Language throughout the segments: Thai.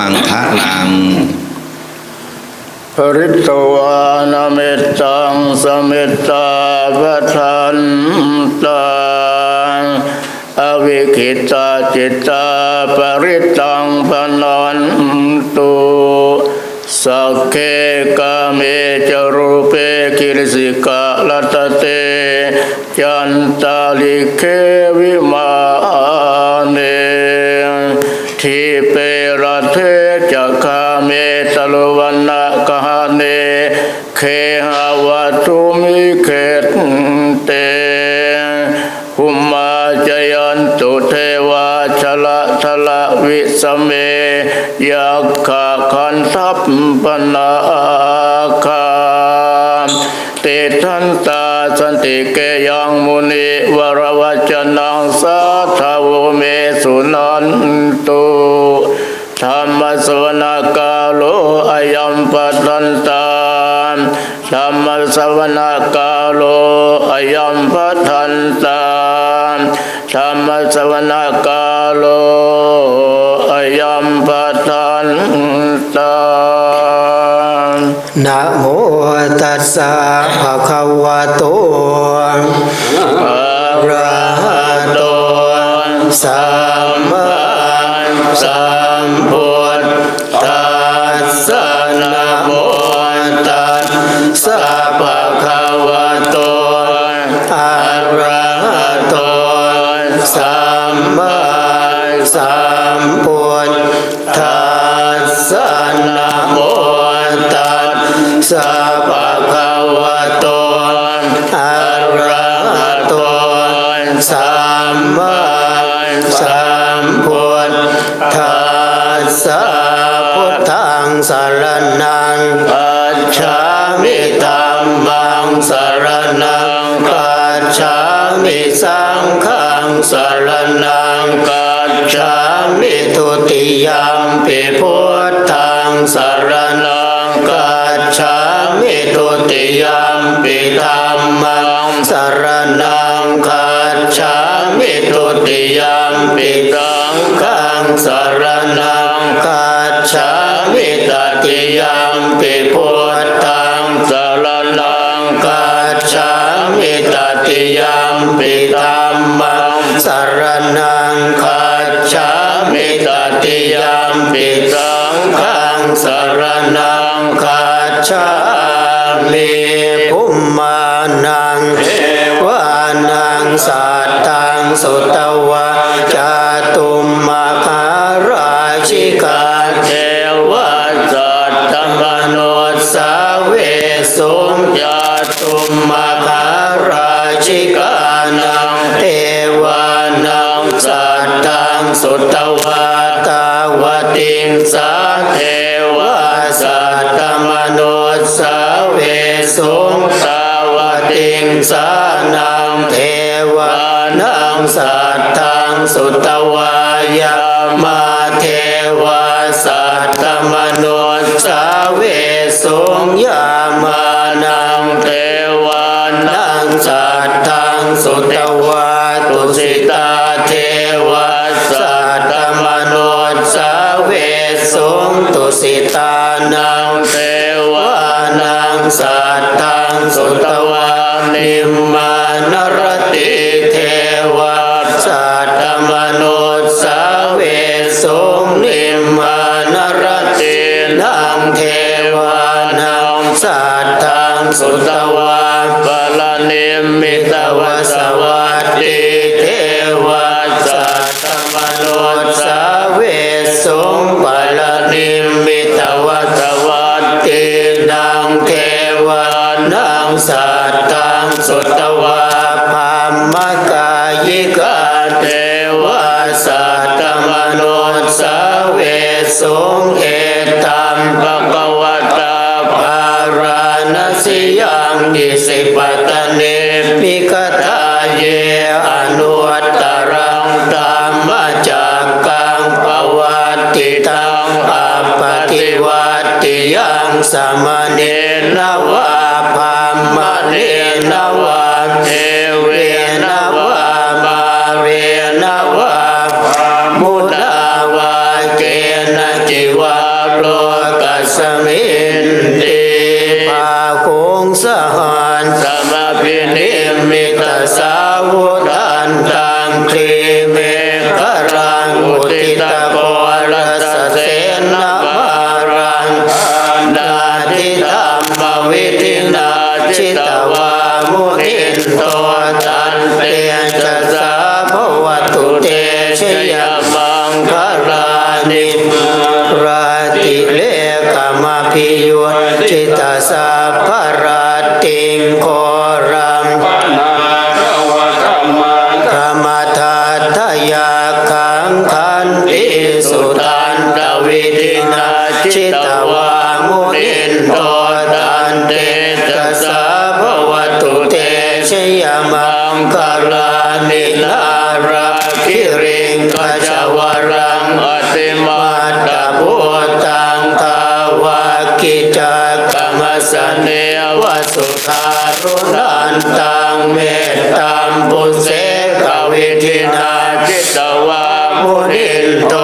มังคะลังปริตวานเมตตังสเมตตาปทันตังอวิคิตาจิตตาปริตังปนันตุสักเคกาเมจรูเปกิริสิกาลตเตจันตาลิเควิมา ปนาคาติทันตาสันติเกยังมุนิวรวัจนังสัทาวเมสุนันตุธรรมสวนากาโลอายัมปัตตันตาธรรมสวนากาโลอายัมปัตตันตาธรรมสวนากาโลอายัมปัตันตา นะโมตัสสะภะคะวะโตอะระหะโตสัมมาสัม ธังสรณังกัจฉามิธัมมังสารณังกัจฉามิสังฆังสารณังกัจฉามิทุติยมปิพุทธังสารณังกัจฉามิทุติยมปิธัมมังสารณังกัจฉามิทุติยม งสรณังกัจฉามิภุมมานังเทวานังสัตตังสุตวะจาตุมมาคาราชิกาเทวะสัตตมโนสาเวสุงจาตุมมาคาราชิกานังเทวานังสัตตังสุตวะตาวติงสาเท สาเวสุงสาวติงสานังเทวานังสัตตังสุตวายามาเทวาสัตตมโนสาเวสุงยามานังเทวานังสัตตังสุตวาตุ ตตังสุตวาปะละนิมิตวสวัสติเทวาสัตตมโนสาเวสุงปะละนิมิตวสวัสตินังเทวานังสัตตังสุตวาภามกายิกา ยังดิสิปตเนปิกทาเยอนุตตรังธรรมจักกังปวัตติตังอปฏิวัตติยังสมเน ขังขันติสุตันตวิธินาจิตวามุนินโตตันเตจัสสะภวตุเตชยมังคาลานิลาราคิริงกัจวรังอติมาตาพุตังทาวากิจักรรมสเนวสุธารุนันตังเมตตัมปุเสกวิธินาจิตวา มุนินโต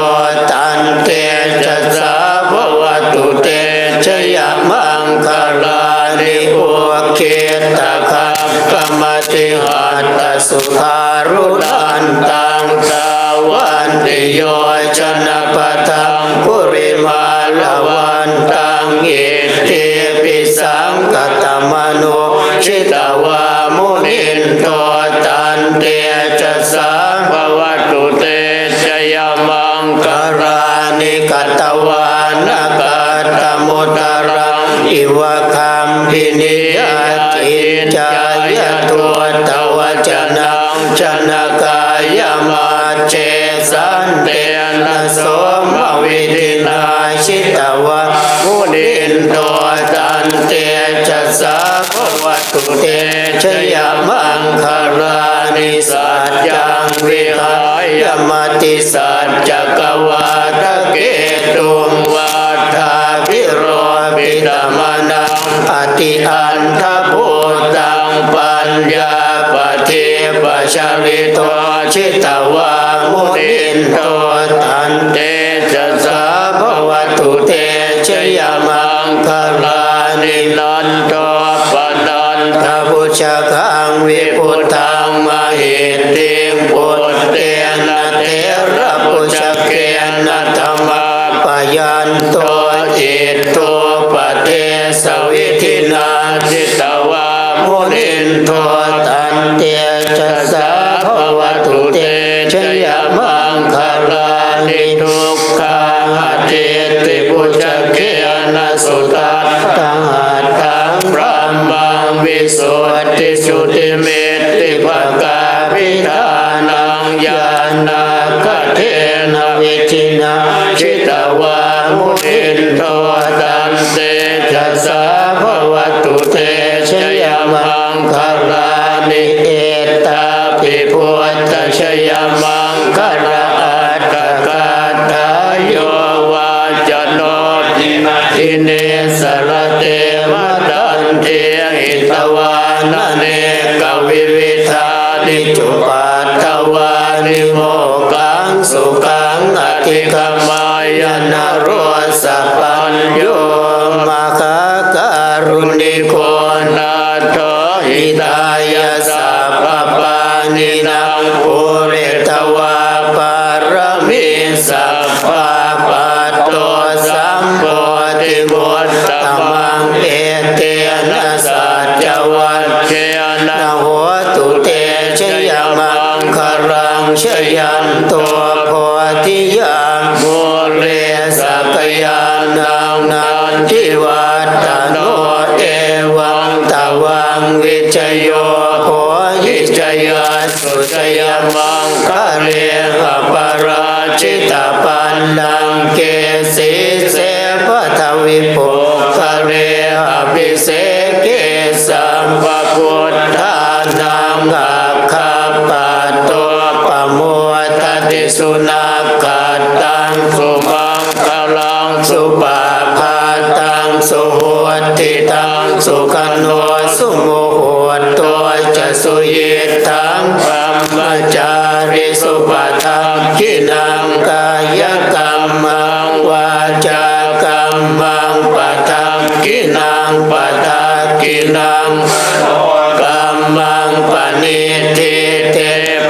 ตันเตจัสสะภวตุเตชยมังคาลานิโอเกตคากรรมติหัตสุธารุนันตังตาวันติโยชนะปะทังปุริมาลวันตังเอเตปิสังกตมโนชิตวา กตวานกาตมุตรังอิวะคัมพินิยติจายตัวตวจนังชนะกายมาเจสันเตนะโสมวิธินาชิตวะมุนินโตตันเตจะสาภวตุเตชยมังคา รานิสัจจังวิหายมติสัจจกวาทะเกตุงวัฏฐาวิโรปิตมนังอติอันทภูตังปัญญาปเทปชริโตชิตวามุนินโตตันเตจะสาภวตุเตชยมังคารา นินันตปนันทบุชกังวิพุตังมหิติงพุทเตนะเทระปุชเกนะธรรมปยันโตอิโตปเตสวิธินาจิตวามุนินโทตันเตจะสาภวตุเตชยมังคารานิทุกขาเทติปุชเกนะสุตัต ตังหัตถังพระมังวิสุทธิสุติเมตติภกาพิธานังยานาคเทนวิจินาชิตวามุนินโทตันเตจัสสะภวตุเตชยมังคารานิเอตาปิพุทธชยมังคารา ทินเนสรเตมตันเทหิตวานเนกวิวิธานิจุปัตถวานิโมกังสุขังอธิคมายนาโรสปัญโยมาคาการุณิโกนาโทหิตายาสัพปานินังปุเรตวา สุจยมังคะเรหปราชิตาปันลังเกสีเสปทวิปุคะเรหปิเสเกสัมปพุทธานังอัคคปัตโตปโมทติสุนักขัตังสุมังคลังสุปาพาตังสุโหติตังสุขันโนสุโม โตัวจะสุยิทังปัมมจาริสุปทังกินังกายกรรมังวาจปทังกินังปทากินังกัมมังปณิทิเต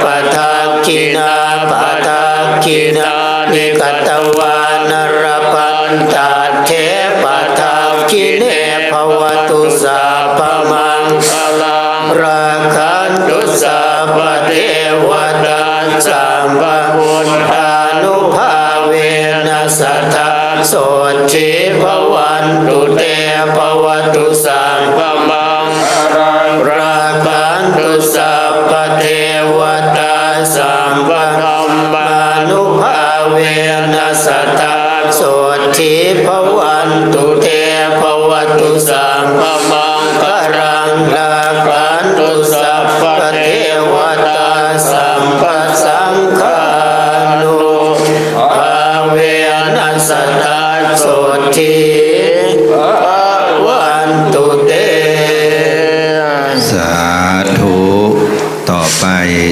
ปทากินาปทากินานิกตวานรปันตาเทปทากิเน วตุสาพมังคลังราคันตุสาปเทวดาสัมภุทธานุภาเวนัสทธาโสทิภวันตุเตภวตุสัมภมังบัง สทิภวันตุเต สาธุ ต่อไป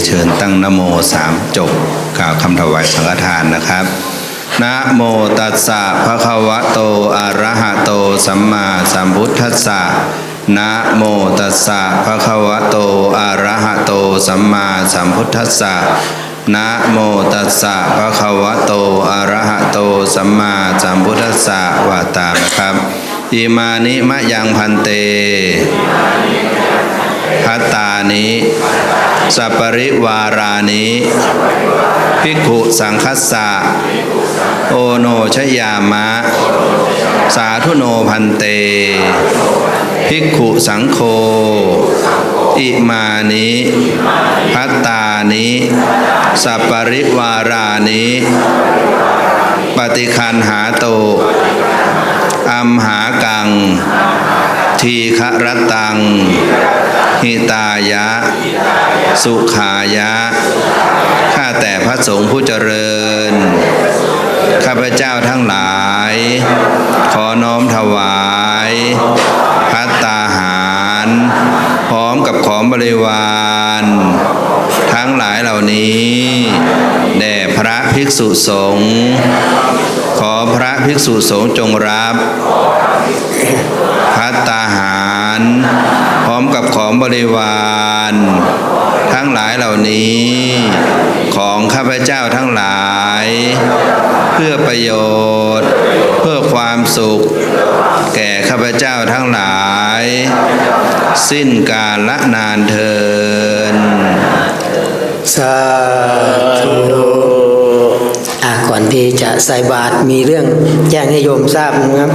เชิญตั้งนโมสามจบกล่าวคำถวายสังฆทานนะครับนะโมตัสสะภะคะวะโตอะระหะโต สัมมาสัมพุทธัสสะ นะโมตัสสะภะคะวะโตอะระหะโตสัมมาสัมพุทธัสสะนะโมตัสสะภะคะวะโตอะระหะโตสัมมาสัมพุทธัสสะว่าตามนะครับอิมานิมะยังพันเตพัตตานิสัปปริวารานิภิกขุสังคัสสะโอโนชยามะ สาธุโนพันเต ภิกขุสังโฆอิมานิพัตตานิสัปปริวารานิปฏิคันหาโตอัมหากัง ทีฆรตัง หิตายะ สุขายะ ข้าแต่พระสงฆ์ผู้เจริญ ข้าพเจ้าทั้งหลาย ขอน้อมถวาย บของบริวาร ทั้งหลายเหล่านี้แด่พระภิกษุสงฆ์ขอพระภิกษุสงฆ์จงรับพัตตาหาร พร้อมกับของบริวาร ทั้งหลายเหล่านี้ ของข้าพเจ้าทั้งหลาย เพื่อประโยชน์ เพื่อความสุข แก่ข้าพเจ้าทั้งหลาย สิ้นกาลละนานเทินสาธุอะก่อนที่จะใส่บาตรมีเรื่องแจ้งให้โยมทราบนะครับ